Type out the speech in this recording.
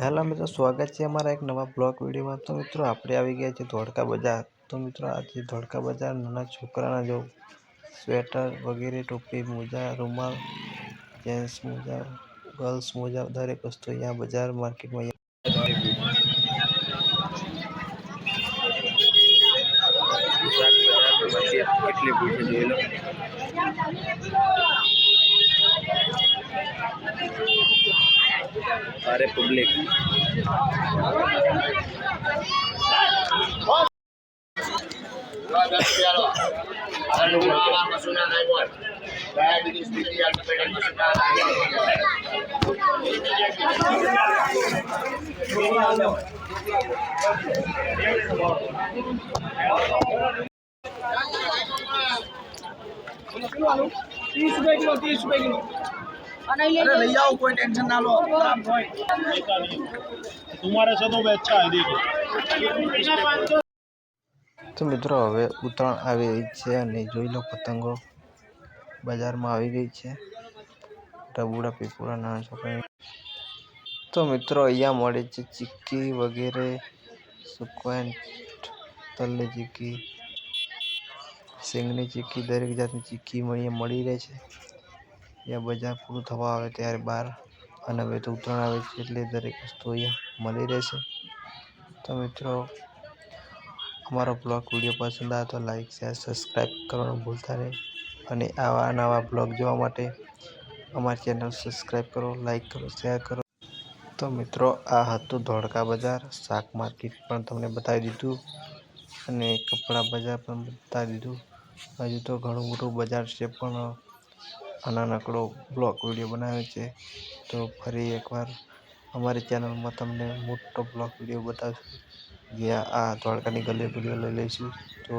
Hello મિત્રો, સ્વાગત છે અમારા એક નવા બ્લોગ વિડીયોમાં. તો મિત્રો, આપણે આવી ગયા છે ધોળકા બજાર. તો મિત્રો આજે ધોળકા બજાર, નાના છોકરાના જો સ્વેટર વગેરે, ટોપી, મોજા, રૂમાલ, જેન્ટ્સ મોજા, ગર્લ્સ મોજા, દરેક વસ્તુ અહીંયા બજાર માર્કેટમાં કેટલી ભૂખ છે, જોઈ લો. અરે પબ્લિક तीस रुपए किलो तीस रुपए किलो अरे ले आओ कोई टेंशन ना लो काम होए तुम्हारे से तो मैं अच्छा है देखो તો મિત્રો હવે ઉત્તરાયણ આવી રહી છે અને જોઈ લો પતંગો બજારમાં આવી ગઈ છે રબુડા પીપુડા નાના છોકરા તો મિત્રો અહીંયા મળે છે ચીક્કી વગેરે સુકવેન્ટ તલની ચીક્કી શીંગની ચીક્કી દરેક જાતની ચીક્કી મળી મળી રહે છે અહીંયા બજાર પૂરું થવા આવે ત્યારે બહાર અને હવે તો ઉત્તરાયણ આવે છે એટલે દરેક વસ્તુ અહીંયા મળી રહેશે. તો મિત્રો, અમારો બ્લોગ વીડિયો પસંદ આવે તો લાઈક, શેર, સબસ્ક્રાઈબ કરવાનું ભૂલતા નહીં. અને આવા નવા બ્લોગ જોવા માટે અમારી ચેનલ સબસ્ક્રાઈબ કરો, લાઈક કરો, શેર કરો. તો મિત્રો, આ હતું ધોળકા બજાર. શાક માર્કેટ પણ તમને બતાવી દીધું. અને કપડાં બજાર પણ બતાવી દીધું. હજુ તો ઘણું મોટું બજાર છે પણ નાનકડો બ્લોગ વીડિયો બનાવ્યો છે. તો ફરી એકવાર અમારી ચેનલમાં તમને મોટો બ્લોગ વીડિયો બતાવશું. જ્યાં આ દ્વારકાની ગલી વીડિયો લઈ લઈશું. તો